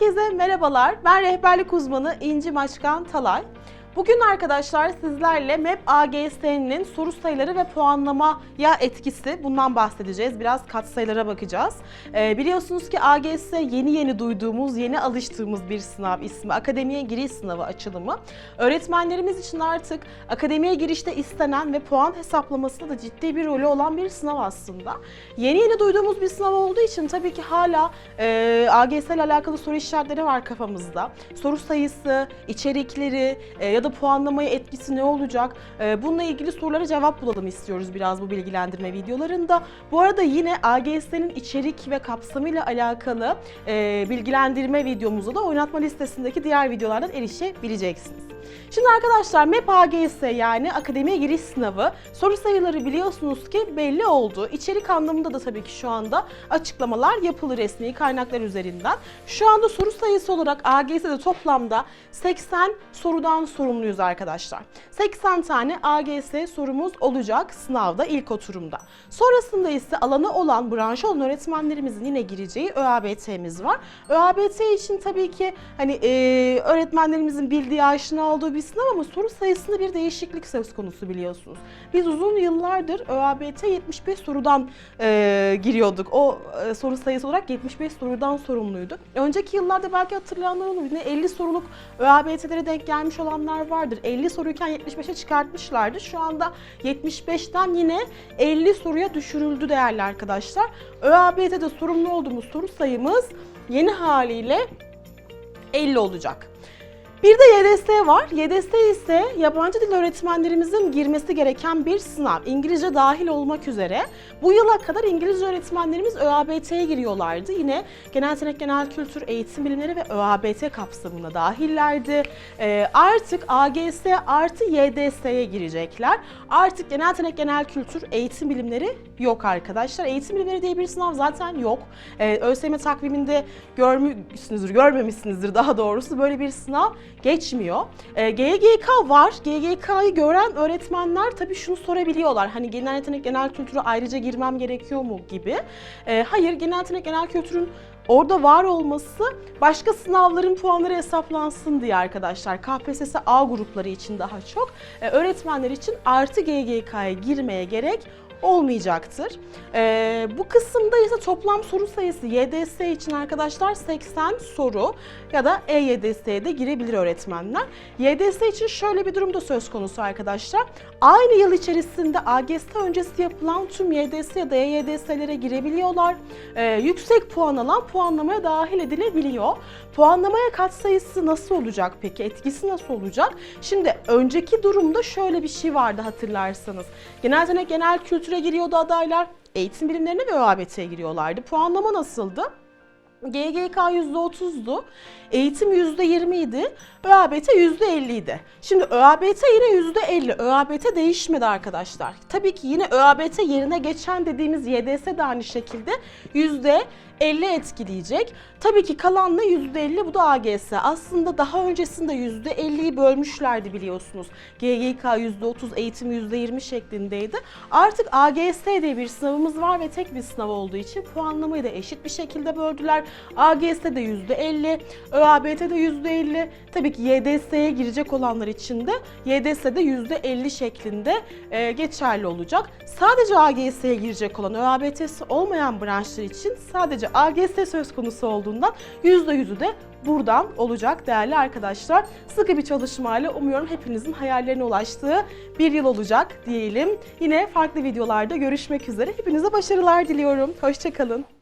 Herkese merhabalar. Ben rehberlik uzmanı İnci Maçkan Talay. Bugün arkadaşlar sizlerle MEP AGS'nin soru sayıları ve puanlamaya etkisi bundan bahsedeceğiz. Biraz katsayılara bakacağız. Ee, biliyorsunuz ki AGS yeni yeni duyduğumuz, yeni alıştığımız bir sınav ismi. Akademiye giriş sınavı açılımı. Öğretmenlerimiz için artık akademiye girişte istenen ve puan hesaplamasında da ciddi bir rolü olan bir sınav aslında. Yeni yeni duyduğumuz bir sınav olduğu için tabii ki hala e, AGS ile alakalı soru işaretleri var kafamızda. Soru sayısı, içerikleri e, ya da puanlamaya etkisi ne olacak? E, bununla ilgili sorulara cevap bulalım istiyoruz biraz bu bilgilendirme videolarında. Bu arada yine AGS'nin içerik ve kapsamıyla alakalı e, bilgilendirme videomuza da oynatma listesindeki diğer videolardan erişebileceksiniz. Şimdi arkadaşlar MEP AGS yani akademiye giriş sınavı soru sayıları biliyorsunuz ki belli oldu. İçerik anlamında da tabii ki şu anda açıklamalar yapılır resmi kaynaklar üzerinden. Şu anda soru sayısı olarak AGS'de toplamda 80 sorudan sorumluyuz arkadaşlar. 80 tane AGS sorumuz olacak sınavda ilk oturumda. Sonrasında ise alanı olan, branşı olan öğretmenlerimizin yine gireceği ÖABT'miz var. ÖABT için tabii ki hani e, öğretmenlerimizin bildiği, aşina olduğu bir sınav ama soru sayısında bir değişiklik söz konusu biliyorsunuz. Biz uzun yıllardır ÖABT 75 sorudan e, giriyorduk. O e, soru sayısı olarak 75 sorudan sorumluydu. Önceki yıllarda belki hatırlayanlar olur. Yine 50 soruluk ÖABT'lere denk gelmiş olanlar vardır. 50 soruyken 75'e çıkartmışlardı. Şu anda 75'ten yine 50 soruya düşürüldü değerli arkadaşlar. ÖABT'de sorumlu olduğumuz soru sayımız yeni haliyle 50 olacak. Bir de YDS var. YDS ise yabancı dil öğretmenlerimizin girmesi gereken bir sınav. İngilizce dahil olmak üzere. Bu yıla kadar İngilizce öğretmenlerimiz ÖABT'ye giriyorlardı. Yine genel yetenek, genel kültür, eğitim bilimleri ve ÖABT kapsamına dahillerdi. Ee, artık AGS artı YDS'ye girecekler. Artık genel yetenek, genel kültür, eğitim bilimleri yok arkadaşlar. Eğitim bilimleri diye bir sınav zaten yok. Ee, ÖSYM takviminde görmüşsünüzdür, görmemişsinizdir daha doğrusu böyle bir sınav geçmiyor. E, GGK var. GGK'yı gören öğretmenler tabii şunu sorabiliyorlar. Hani genel yetenek, genel kültüre ayrıca girmem gerekiyor mu gibi. E, hayır, genel yetenek, genel kültürün Orada var olması başka sınavların puanları hesaplansın diye arkadaşlar. KPSS A grupları için daha çok. E, öğretmenler için artı GGK'ya girmeye gerek olmayacaktır. Ee, bu kısımda ise toplam soru sayısı YDS için arkadaşlar 80 soru ya da EYDS'ye de girebilir öğretmenler. YDS için şöyle bir durum da söz konusu arkadaşlar. Aynı yıl içerisinde AGS öncesi yapılan tüm YDS ya da EYDS'lere girebiliyorlar. Ee, yüksek puan alan puanlamaya dahil edilebiliyor. Puanlamaya katsayısı nasıl olacak peki? Etkisi nasıl olacak? Şimdi önceki durumda şöyle bir şey vardı hatırlarsanız. Genel yetenek, genel kültüre giriyordu adaylar. Eğitim bilimlerine ve ÖABT'ye giriyorlardı. Puanlama nasıldı? GGK %30'du, eğitim %20 idi, ÖABT %50 idi. Şimdi ÖABT yine %50, ÖABT değişmedi arkadaşlar. Tabii ki yine ÖABT yerine geçen dediğimiz YDS de aynı şekilde %50 etkileyecek. Tabii ki kalan ne %50 bu da AGS. Aslında daha öncesinde %50'yi bölmüşlerdi biliyorsunuz. GGK %30, eğitim %20 şeklindeydi. Artık AGS diye bir sınavımız var ve tek bir sınav olduğu için puanlamayı da eşit bir şekilde böldüler. AGS'de %50, ÖABT'de %50. Tabii ki YDS'ye girecek olanlar için de YDS'de %50 şeklinde e, geçerli olacak. Sadece AGS'ye girecek olan ÖABT'si olmayan branşlar için sadece AGS söz konusu olduğundan %100'ü de buradan olacak değerli arkadaşlar. Sıkı bir çalışmayla umuyorum hepinizin hayallerine ulaştığı bir yıl olacak diyelim. Yine farklı videolarda görüşmek üzere. Hepinize başarılar diliyorum. Hoşçakalın.